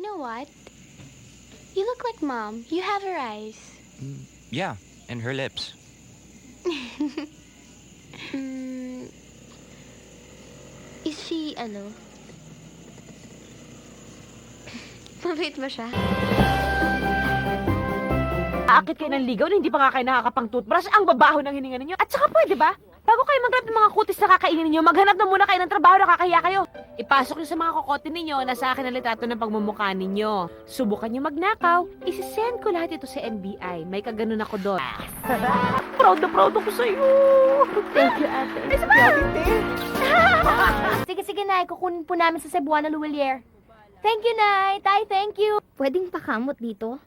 You know what? You look like mom. You have her eyes. Mm, yeah, and her lips. Mm, is she, ano? Mabait ba siya? Aakit kayo ng ligaw na hindi pa nga kayo nakakapang toothbrush, ang babaho ng hininga ninyo. At saka pwede ba? Bago kayo mag ng mga kutis na kakainin ninyo, maghanap na muna kayo ng trabaho na kakahiya kayo. Ipasok nyo sa mga kokote ninyo na sa akin ang litrato ng pagmumukha ninyo. Subukan nyo magnakaw, isisend ko lahat ito sa NBI. May kaganon ako doon. proud na proud ako sa'yo. Thank you, ate. Sige, sige, Nay. Kukunin po namin sa Cebuana Luwilier. Thank you, Nay. Tay, thank you. Pwedeng pakamot dito?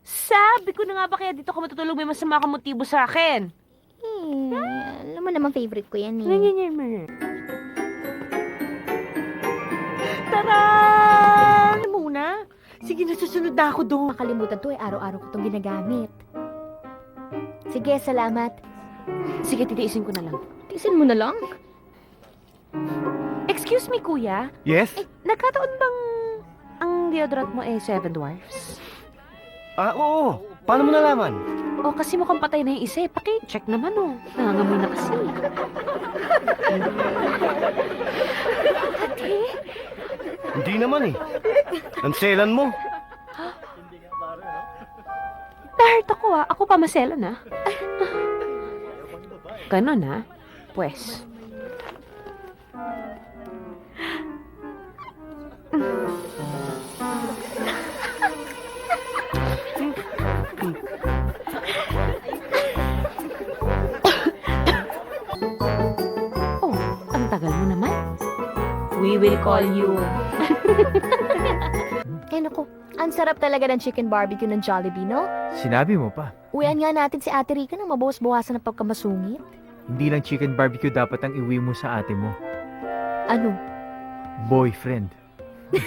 Sabi ko na nga ba kaya dito ka matutulog may masama ka motibo sa akin? Eh, alam mo naman favorite ko yan eh. Mo. Tara! Ano muna? Sige, nasusunod na ako doon. Makalimutan to eh, araw-araw ko itong ginagamit. Sige, salamat. Sige, titiisin ko na lang. Tiisin mo na lang. Excuse me, kuya. Yes? Eh, nagkataon bang ang deodorant mo eh Seven Dwarfs? Ah, oo. Paano mo nalaman? O kasi mukhang patay na yung isa eh. Paki-check naman oh. Nangangamoy na kasi. Hindi naman eh. Nanselan mo. Na-hurt ako ah. Ako pa maselan ah. Ganon ah. Pues. Oh, We will call you. Eh naku, ang sarap talaga ng chicken barbecue ng Jollibee, no? Sinabi mo pa, Uwian nga natin si Ate Rica nang mabawas-bawasan ng pagkamasungit. hindi lang chicken barbecue dapat ang iwi mo sa ate mo. Ano? Boyfriend.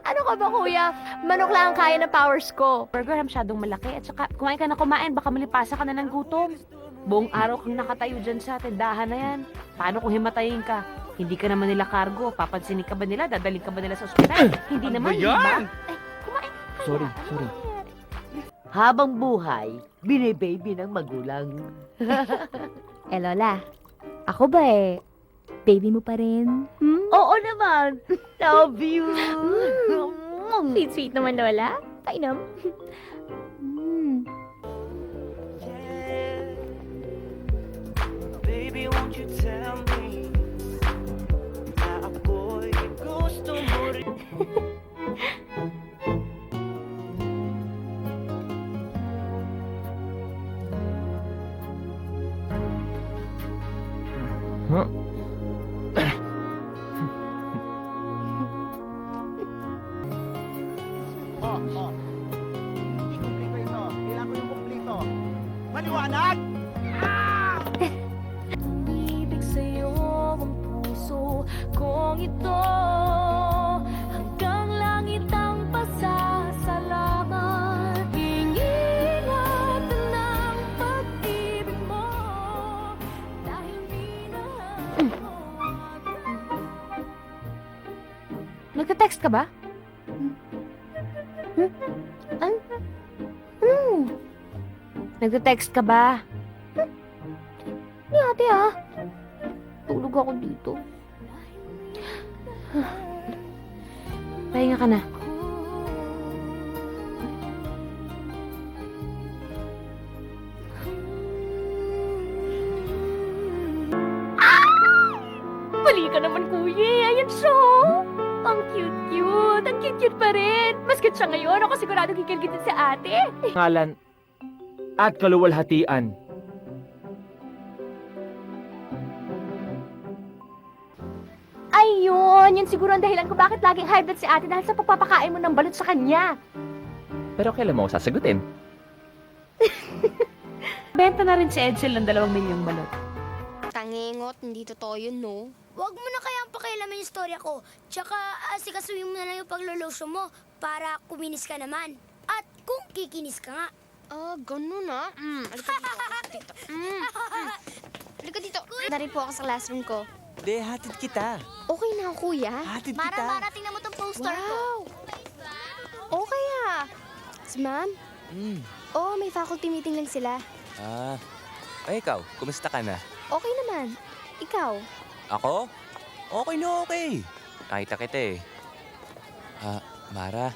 Ano ka ba, kuya? Manok lang ang kaya ng powers ko. burger masyadong malaki at saka kumain ka na kumain baka malipasa ka na ng gutom. Buong araw kang nakatayo dyan sa tindahan na yan. Paano kung himatayin ka? Hindi ka naman nila kargo. Papansinin ka ba nila? Dadaling ka ba nila sa ospital? Hindi naman, di ba? Sorry, sorry. Habang buhay, binibaby ng magulang. Eh, Lola, ako ba eh, baby mo pa rin? Hmm? Oo naman. Love you. Sweet, sweet naman, Lola. Kainom. Hmm. Baby, won't you tell me Maliwanag! Ibig sa'yo ang puso kong ito Hanggang langit ang pasasalamat Ingingatan ng pag-ibig mo Dahil minahal mo Nagka-text ka ba? Ano? Hmm, Nagka-text ka ba? Ni ate ah Tulog ako dito Pahinga ka na. Mali ka naman, kuya. Ayan siya. Cute-cute. Pa rin. Mas cute siya ngayon. Ako sigurado kikilgitin si ate. Ngalan at kaluwalhatian. Ayun, yun siguro ang dahilan ko bakit laging high blood si ate dahil sa pagpapakain mo ng balot sa kanya. Pero kailan mo ako sasagutin? Benta na rin si Edsel ng dalawang milyong balot. Tangingot, hindi totoo yun, no? Huwag mo na kayang pakialaman yung storya ko. Tsaka asikasuhin mo na lang yung paglulosyo mo para kuminis ka naman. At kung kikinis ka nga. Ah, ganun ah. Mm, halika dito. halika dito. Mm, mm. Halika dito. Na rin po ako sa classroom ko. De, hatid kita. Okay na, kuya. Hatid Mara, kita. Mara, tingnan mo tong co-star ko. Wow! Okay ah. Ma'am? Hmm. Oo, may faculty meeting lang sila. Ah. Ay, ikaw. Kumusta ka na? Okay naman. Ikaw? Ako? Okay na okay. Nakita kita eh. Ah, Mara.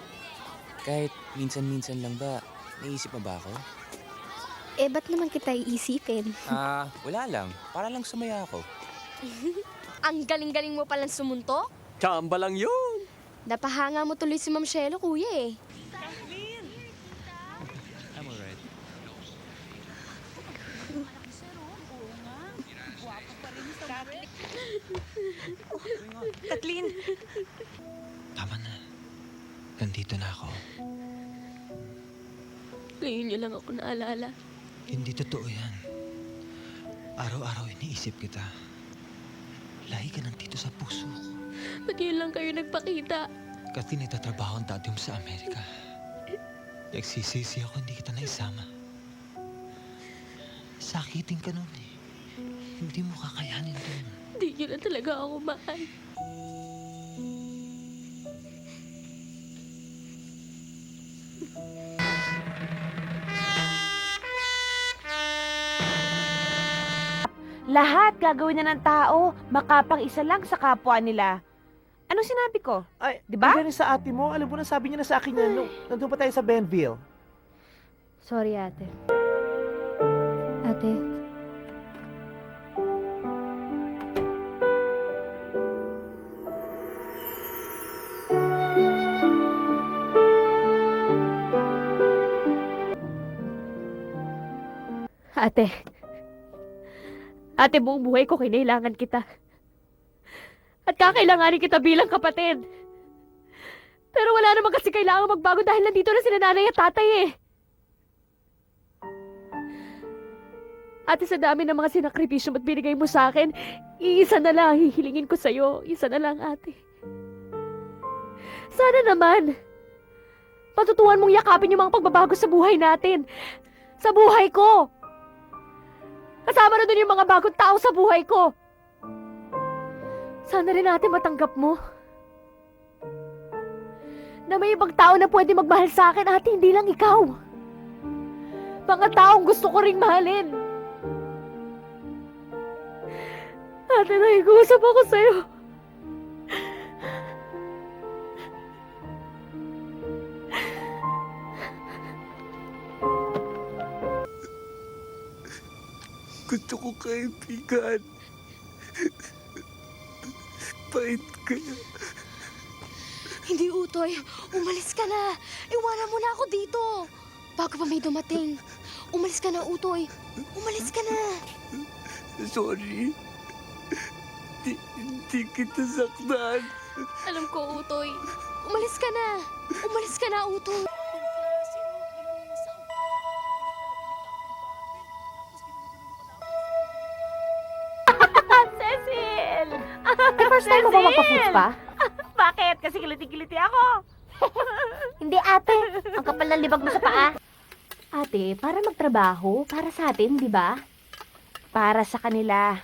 Kahit minsan-minsan lang ba, naisip mo ba ako? Eh, ba't naman kita iisipin? Ah, wala lang. Para lang sumaya ako. Ang galing-galing mo palang sumuntok? Chamba lang yun. Napahanga mo tuloy si Ma'am Shelo, kuya eh. Kathleen! Tama na. Nandito na ako. Ngayon niyo lang ako naalala. Hindi totoo yan. Araw-araw iniisip kita. Lahi ka ng tito sa puso ko. Ba't yun lang kayo nagpakita? Kasi nagtatrabaho ang dati mo sa Amerika. Nagsisisi ako hindi kita naisama. Sakitin ka nun eh. Hindi mo kakayanin dun. Hindi niyo na talaga ako mahal. Lahat gagawin na ng tao, makapang isa lang sa kapwa nila. Anong sinabi ko? Ay, Di ba? ang galing sa ate mo. Alam mo na, sabi niya na sa akin yan. Nung, nandun pa tayo sa Benville. Sorry, ate. Ate. Ate. Ate, buong buhay ko kinailangan kita. At kakailanganin kita bilang kapatid. Pero wala naman kasi kailangan magbago dahil nandito na sila nanay at tatay eh. Ate, sa dami ng mga sinakripisyo at binigay mo sa akin, iisa na lang ang hihilingin ko sa'yo. Isa na lang, ate. Sana naman, patutuhan mong yakapin yung mga pagbabago sa buhay natin. Sa buhay ko. Kasama na dun yung mga bagong tao sa buhay ko. Sana rin natin matanggap mo. Na may ibang tao na pwede magmahal sa akin, ate, hindi lang ikaw. Mga taong gusto ko ring mahalin. Ate, nakikuusap ako sa'yo. Ko kaibigan. Bait ka. Hindi, Utoy. Umalis ka na. Iwanan mo na ako dito. Bago pa may dumating. Umalis ka na, Utoy. Umalis ka na. Sorry. Di, di kita saktan. Alam ko, Utoy. Umalis ka na. Umalis ka na, Utoy. Mo ba magpa-foods pa? Bakit? Kasi kiliti-kiliti ako. Hindi, ate. Ang kapal ng libag mo sa paa. Ate, para magtrabaho, para sa atin, di ba? Para sa kanila.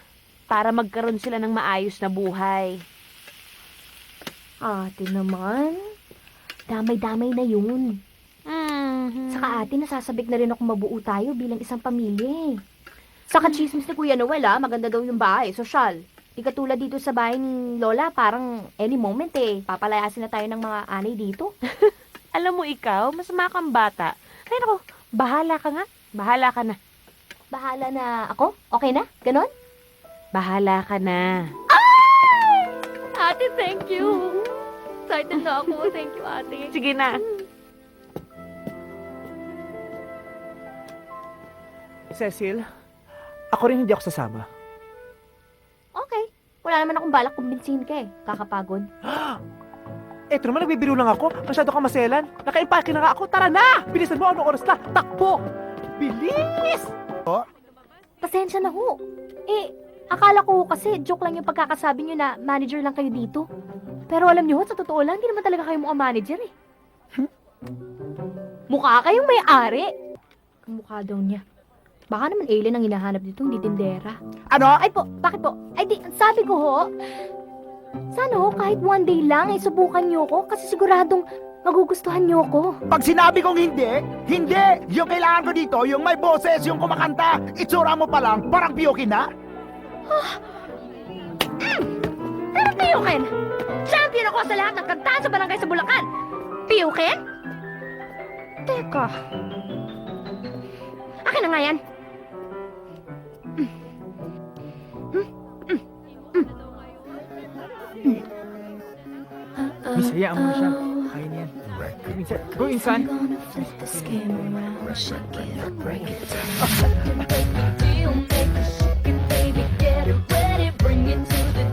Para magkaroon sila ng maayos na buhay. Ate naman. Damay-damay na yun. Mhm. Saka ate, nasasabik na rin ako mabuo tayo bilang isang pamilya eh. Saka chismis ni Kuya Noel ah, maganda daw yung bahay, sosyal. Di katulad dito sa bahay ni Lola, parang any moment eh, papalayasin na tayo ng mga anay dito. Alam mo ikaw, masama kang bata. Ay nako, bahala ka nga. Bahala ka na. Bahala na ako? Okay na? Ganon? Bahala ka na. Ate, thank you. Excited na ako. Thank you, ate. Sige na. Cecil, ako rin hindi ako sasama. Wala naman akong balak kumbinsihin ka eh. Kakapagod. Eto naman, nagbibiro lang ako. Masyado kang maselan. Nakaimpake na nga ako. Tara na! Bilisan mo, anong oras na? Takbo! Bilis! Pasensya na ho. Eh, akala ko kasi joke lang yung pagkakasabi nyo na manager lang kayo dito. Pero alam nyo, sa totoo lang, hindi naman talaga kayo mukhang manager eh. Mukha kayong may-ari. Ang mukha daw niya. Baka naman alien ang hinahanap dito, hindi tindera. Ano? Ay po, bakit po? Ay di, sabi ko ho, Sana ho, kahit one day lang, eh, subukan niyo ko kasi siguradong magugustuhan niyo ko. Pag sinabi kong hindi, hindi! Yung kailangan ko dito, yung may boses, yung kumakanta. Itsura mo pa lang, parang piyokin na. Pero piyukin! Champion ako sa lahat ng kantahan sa barangay sa Bulacan! Piyukin? Teka. Akin na nga yan. Miss, hayaan mo na siya. Kaya niya yan. Minsan, go insan. Kapaguluan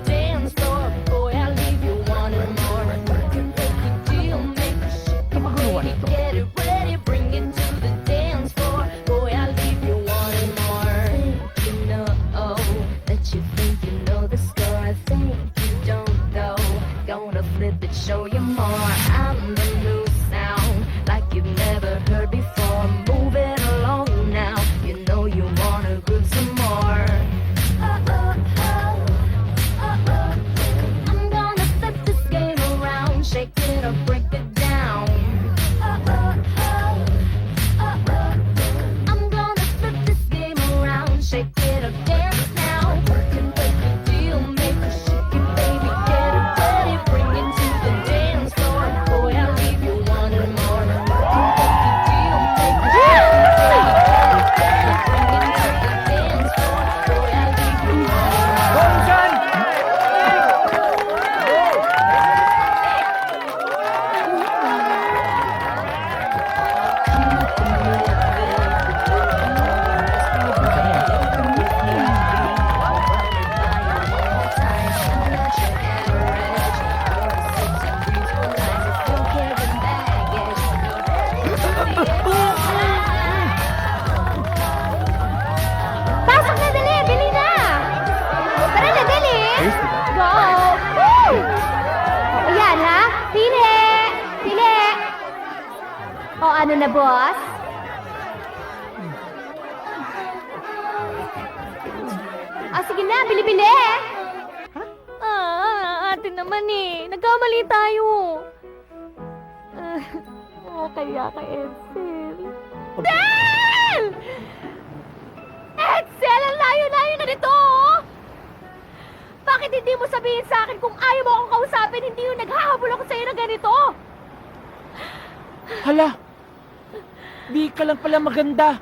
Ah, sige na, bili-bili! Ah, ate naman eh. Nagkamali tayo. Ah, kaya ka, Edsel. Del! Edsel, ang layo-layo na nito, oh! Bakit hindi mo sabihin sa akin kung ayaw mo akong kausapin, hindi yung naghahabol ako sa'yo na ganito? Hala! Di ka lang pala maganda.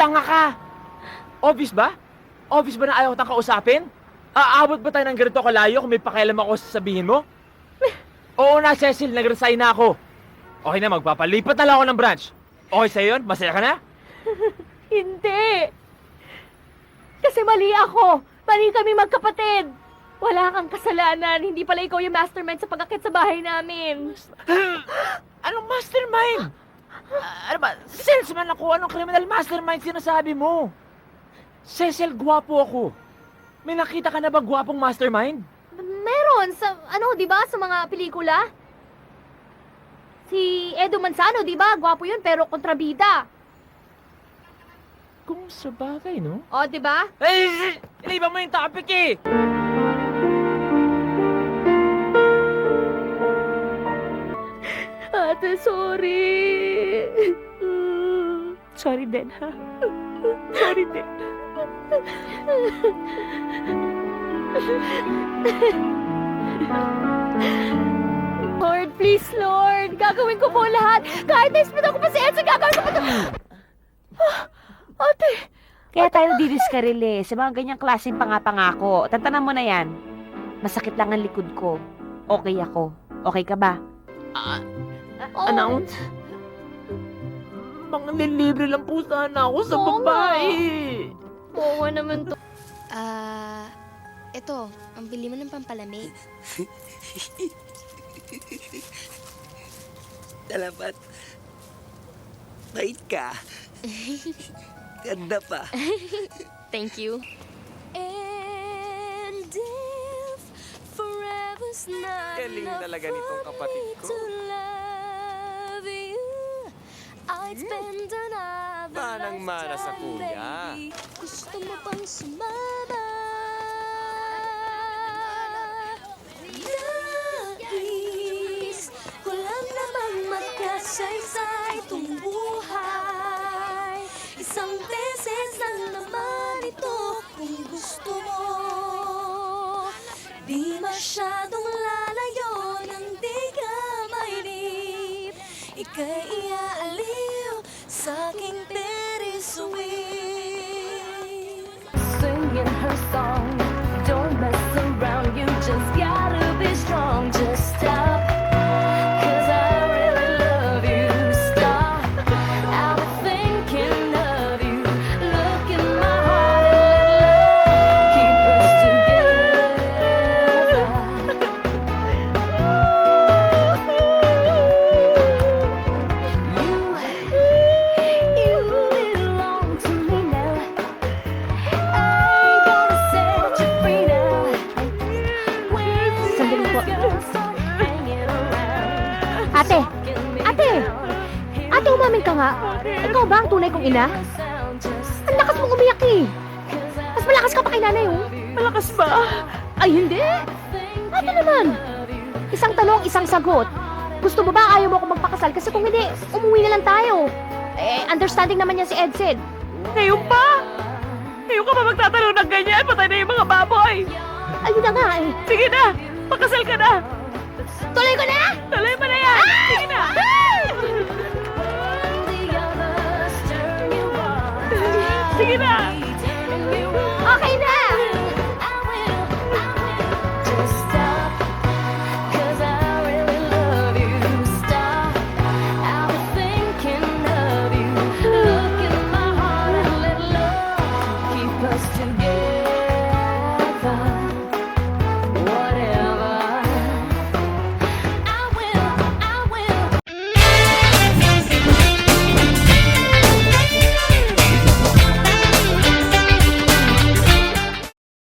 Tanga ka! Obvious ba? Obvious ba na ayaw kitang kausapin? Aabot ba tayo ng ganito kalayo kung may pakialam ako sa sabihin mo? Oo na, Cecil. Nag-resign na ako. Okay na, magpapalipat na lang ako ng branch. Okay sa'yo yun? Masaya ka na? Hindi! Kasi mali ako. Mali kami magkapatid. Wala kang kasalanan. Hindi pala ikaw yung mastermind sa pagkakit sa bahay namin. Anong mastermind? Ah, ano ba? Salesman ako. Anong criminal mastermind sinasabi mo? Cecil, gwapo ako. May nakita ka na ba gwapong mastermind? Meron sa, ano, di ba, sa mga pelikula? Si Edo Manzano, di ba? Gwapo yun, pero kontrabida. Kung sa bagay, no? O, di ba? Ay, iniba mo yung topic eh! Ate, sorry. Sorry din, ha? Sorry din. Lord, please, Lord. Gagawin ko po lahat. Kahit na-spit ako pa si Elsa, gagawin ko pa to. Ah, Ate, Kaya tayo didiskarili sa mga ganyang klaseng pangapangako. Tantanan mo na yan. Masakit lang ang likod ko. Okay ako. Okay ka ba? oh, Announce? Mga nilibre lang po sana ako sa Oo nga. babae. Oo naman to. Ah, ito, ang bili mo ng pampalamig. Salamat. Bait ka. Ganda pa. Thank you. And if forever's not Galing enough talaga nitong kapatid ko. to love you, I'd spend another Manang-mana sa kuya. Gusto mo bang sumama? Nais, walang namang magkasaysay itong buhay. Isang beses lang naman ito kung gusto mo. Di masyadong lalayo ng di ka mainip. Ika'y Singing her song. Don't mess around, you just gotta Ang lakas mong umiyak eh. Mas malakas ka pa kay nanay oh. Malakas ba? Ay, hindi. Ate naman. Isang tanong, isang sagot. Gusto mo ba ayaw mo ako magpakasal? Kasi kung hindi, umuwi na lang tayo. Eh, understanding naman yan si Edsid. Ngayon pa? Ngayon ka ba magtatanong ng ganyan? Patay na yung mga baboy. Ayun na nga eh. Sige na, pakasal ka na. Tuloy ko na! 媳妇儿